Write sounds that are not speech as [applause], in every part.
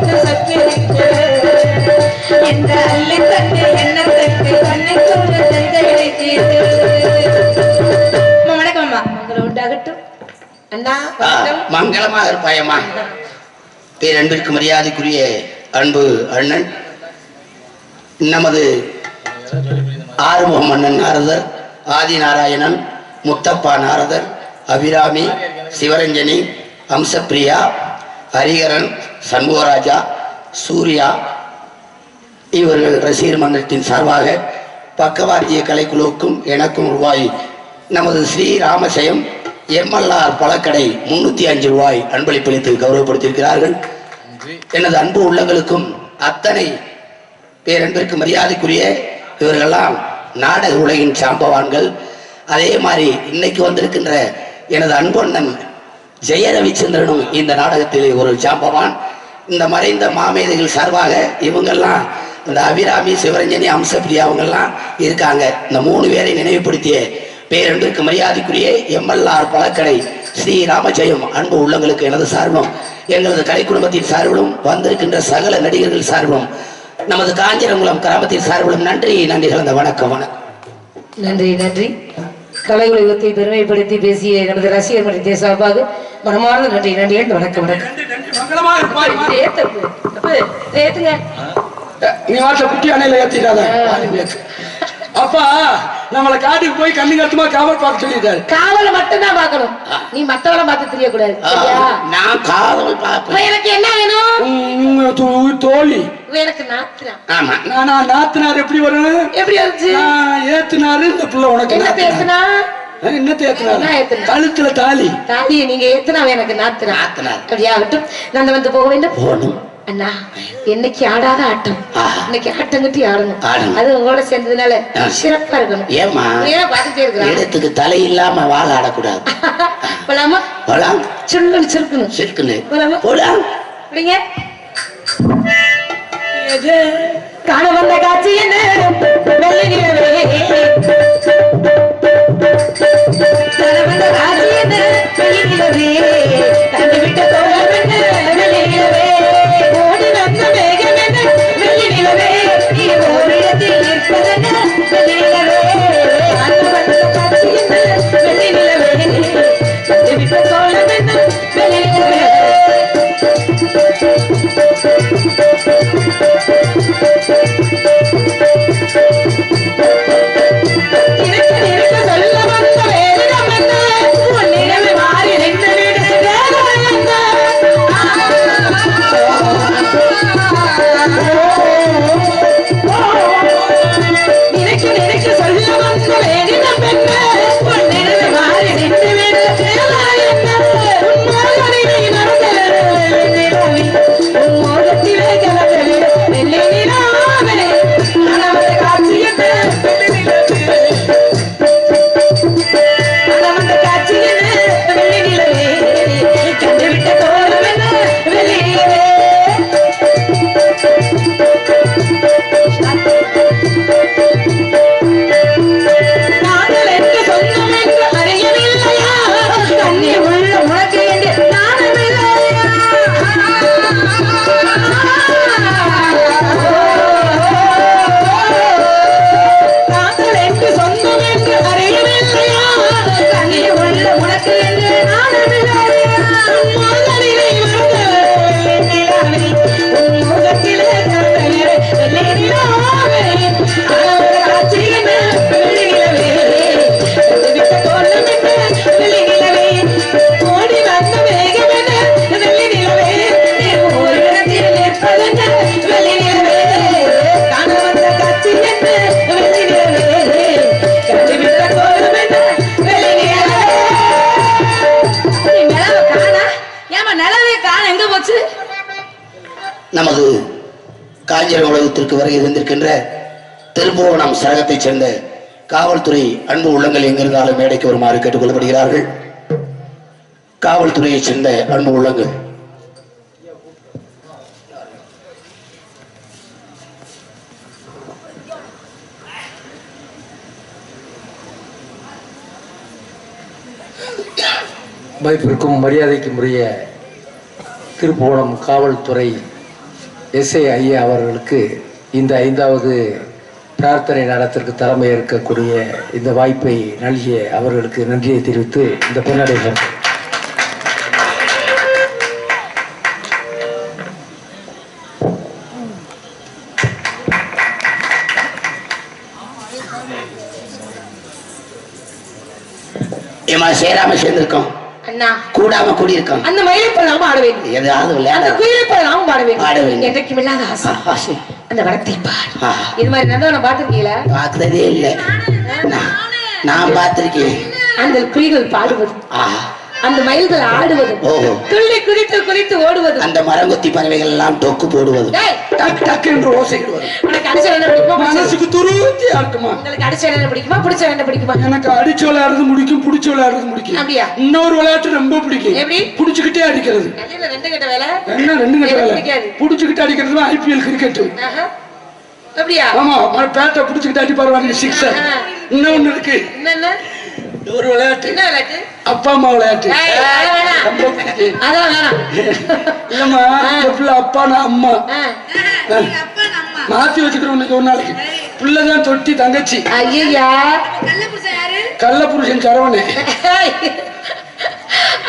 வெட்கப்பட்டு சொக்கி அள்ளி தட்டு, என்ன தட்டு, கொண்டு வணக்கம் அம்மா. உண்டாகட்டும் அண்ணா வணக்கம். இருப்பாயம்மா. பேரன்பிற்கு மரியாதைக்குரிய அன்பு அண்ணன் நமது ஆறுமுகம் மன்னன் நாரதர் ஆதி நாராயணன் முத்தப்பா நாரதர் அபிராமி சிவரஞ்சனி அம்சப்பிரியா ஹரிகரன் சண்முகராஜா சூர்யா இவர்கள் ரசிகர் மன்றத்தின் சார்பாக பக்கவாத்திய கலைக்குழுவுக்கும் எனக்கும் ரூபாய் நமது ஸ்ரீ ராமசயம் எம்எல்ஆர் பழக்கடை முன்னூத்தி அஞ்சு ரூபாய் அன்பளிப்பளித்து கௌரவப்படுத்தியிருக்கிறார்கள். எனது அன்பு உள்ளங்களுக்கும் அத்தனை பேரன்பிற்கு மரியாதைக்குரிய இவர்களெல்லாம் நாடக உலகின் சாம்பவான்கள். அதே மாதிரி இன்னைக்கு வந்திருக்கின்ற எனது அன்பண்ணன் ஜெய ரவிச்சந்திரனும் இந்த நாடகத்திலே ஒரு சாம்பவான் இந்த மறைந்த மாமேதைகள் சார்பாக இவங்கெல்லாம் இந்த அபிராமி சிவரஞ்சனி அம்சப்ரியா அவங்கெல்லாம் இருக்காங்க. இந்த மூணு பேரை நினைவுபடுத்திய பேரன்றுக்கு மரியாதைக்குரிய எம்எல்ஆர் பழக்கடை ஸ்ரீ ராமஜெயம் அன்பு உள்ளங்களுக்கு எனது சார்பும் எங்களது கலை குடும்பத்தின் சார்பிலும் வந்திருக்கின்ற சகல நடிகர்கள் சார்பிலும் நமது காஞ்சிரங்குளம் கிராமத்தின் சார்பிலும் நன்றி நன்றி கலந்த வணக்கம் வணக்கம். நன்றி நன்றி. கலை உலகத்தை பெருமைப்படுத்தி பேசிய எனது ரசிகர் மன்றத்தை சார்பாக மனமார்ந்த நன்றி. நன்றி என்று வணக்கம் வணக்கம். நீ வாட்ட குட்டி அணையில ஏத்திடாத. அப்பா நம்மளை காட்டுக்கு போய் கண்ணு கட்டுமா காவல் பார்க்க சொல்லிட்டாரு. காவலை மட்டும்தான் பார்க்கணும். நீ மத்தவளை பார்த்து தெரியக்கூடாது. நான் காதல் இப்ப பார்ப்பேன் எனக்கு என்ன வேணும்? தோழி. எனக்கு நாத்திரம் ஆமா. நானா நாத்தினார் எப்படி வரும்? எப்படி இருந்துச்சு நான் ஏத்துனாரு இந்த புள்ள உனக்கு என்ன நாத்தினாரு. பேசுனா? என்ன தேத்துனாரு? கழுத்துல தாலி. தாலியை நீங்க ஏத்துனா எனக்கு நாத்திரம் நாத்தினார். அப்படியாகட்டும். நான் வந்து போக வேண்டும். போகணும். அண்ணா என்னைக்கு ஆடாத ஆட்டம். இன்னைக்கு ஆட்டம் கட்டி ஆடணும். அது உங்களோட சேர்ந்ததுனால. சிறப்பா இருக்கணும். ஏன் பார்த்துட்டே இருக்கிறான்? இடத்துக்கு தலை இல்லாம வாழ ஆடக்கூடாது [laughs] போலாமா? போலாம். சுருங்கன்னு சுருக்கணும் சிரிக்குன்னு. போலாமா? போலாம். அப்படிங்க காண வந்த காட்சி என்ன? காஞ்சிரம் உலகத்திற்கு இருந்திருக்கின்ற தந்திருக்கின்ற திருபுவனம் சரகத்தைச் சேர்ந்த காவல்துறை அன்பு உள்ளங்கள் எங்கிருந்தாலும் மேடைக்கு வருமாறு கேட்டுக்கொள்ளப்படுகிறார்கள். காவல்துறையைச் சேர்ந்த அன்பு உள்ளங்கள். மதிப்பிற்கும் மரியாதைக்கும் உரிய திருப்புவனம் காவல்துறை எஸ்ஐ ஐயா அவர்களுக்கு இந்த ஐந்தாவது பிரார்த்தனை நடத்திற்கு தலைமை ஏற்கக்கூடிய இந்த வாய்ப்பை நல்கிய அவர்களுக்கு நன்றியை தெரிவித்து இந்த பொன்னடைகள் ஏமா சேராம சேர்ந்திருக்கோம். அண்ணா. கூடாம கூடியிருக்கோம். அந்த மயிலை நாமும் ஆட வேண்டும். அந்த விளையாட குயிலை வேண்டும். என்றைக்கும் இல்லாத ஆசை. ஆசை. அந்த வடத்தை பார். இது மாதிரி நந்தவனம் பார்த்திருக்கீங்களா? பார்த்ததே இல்லை. நான் நான் பார்த்திருக்கேன். அந்த குயில்கள் பாடுவது. ஆஹா அந்த மயில்கள் ஆடுவது. துள்ளி குதித்து குதித்து ஓடுவது. அந்த மரங்கொத்தி பறவைகள் எல்லாம் டொக்கு போடுவது. டேய், டக்கு டக்கு என்று வரும் உனக்கு அடிச்ச பிடிக்குமா மனசுக்கு துருத்தியா இருக்குமா உங்களுக்கு அடிச்ச என்ன பிடிக்குமா பிடிச்ச என்ன பிடிக்குமா? எனக்கு அடிச்சு விளையாடுறது முடிக்கும் புடிச்சு விளையாடுறது முடிக்கும். அப்படியா? இன்னொரு விளையாட்டு ரொம்ப பிடிக்கும். எப்படி? புடிச்சுக்கிட்டே அடிக்கிறது. ரெண்டு கட்ட வேலை? என்ன ரெண்டு கட்ட வேலை. புடிச்சுக்கிட்டு அடிக்கிறது ஐபிஎல் கிரிக்கெட். அப்படியா? ஆமா பேட்டை புடிச்சுக்கிட்டு அடி பாருவாங்க சிக்ஸர். இன்னொன்னு இருக்கு. என்னென்ன ஒரு விளையாட்டு. என்ன விளையாட்டு? அப்பா அம்மா விளையாட்டு. வேணாம். இல்லம்மா பிள்ளை அப்பா நான் அம்மா. மாத்தி வச்சுக்கிறோம் இன்னைக்கு ஒரு நாளைக்கு. பிள்ளைதான் தொட்டி தங்கச்சி. ஐயையா. கள்ள புருஷன் சரவணே.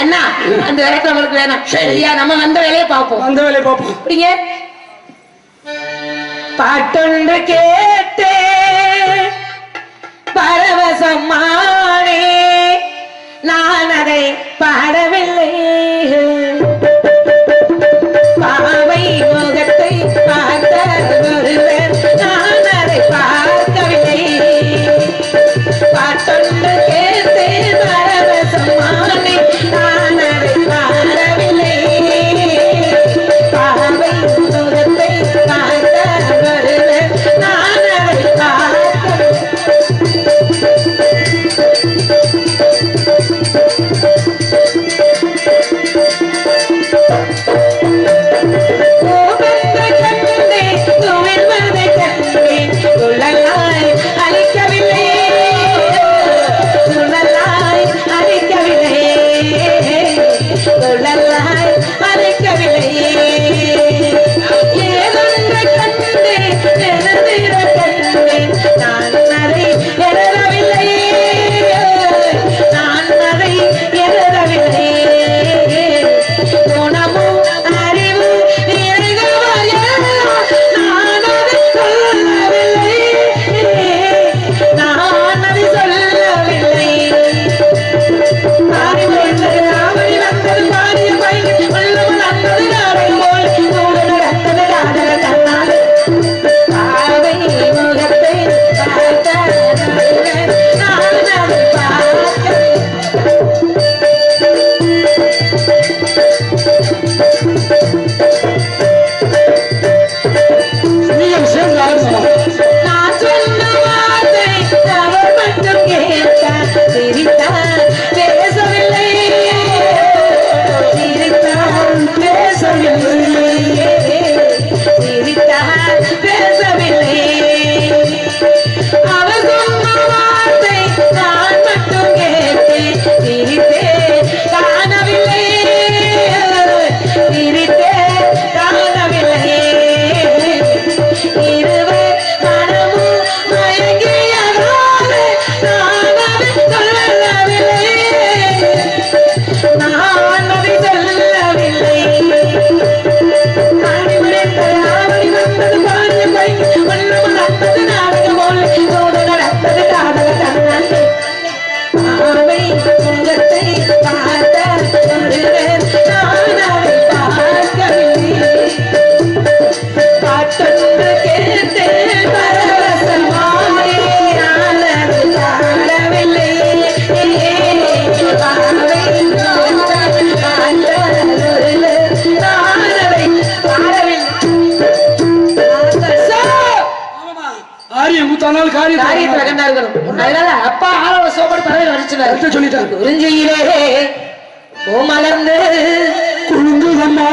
அண்ணா அந்த விளக்கம் நம்மளுக்கு வேணாம். சரி. சரியா நம்ம வந்த வேலையை பார்ப்போம். அந்த வேலையை பார்ப்போம். அப்படிங்க பாட்டொன்று கேட்டே பரவசமானே நான் அதை பாடவில்லை. ஆனால் காரியத்தில் அகண்டார்கள் அதனால அப்பா ஆளவ சோபடி பறவை அடிச்சினார் சொல்லிட்டார். குறிஞ்சியிலே ஓ மலர்ந்து குழுந்து அம்மா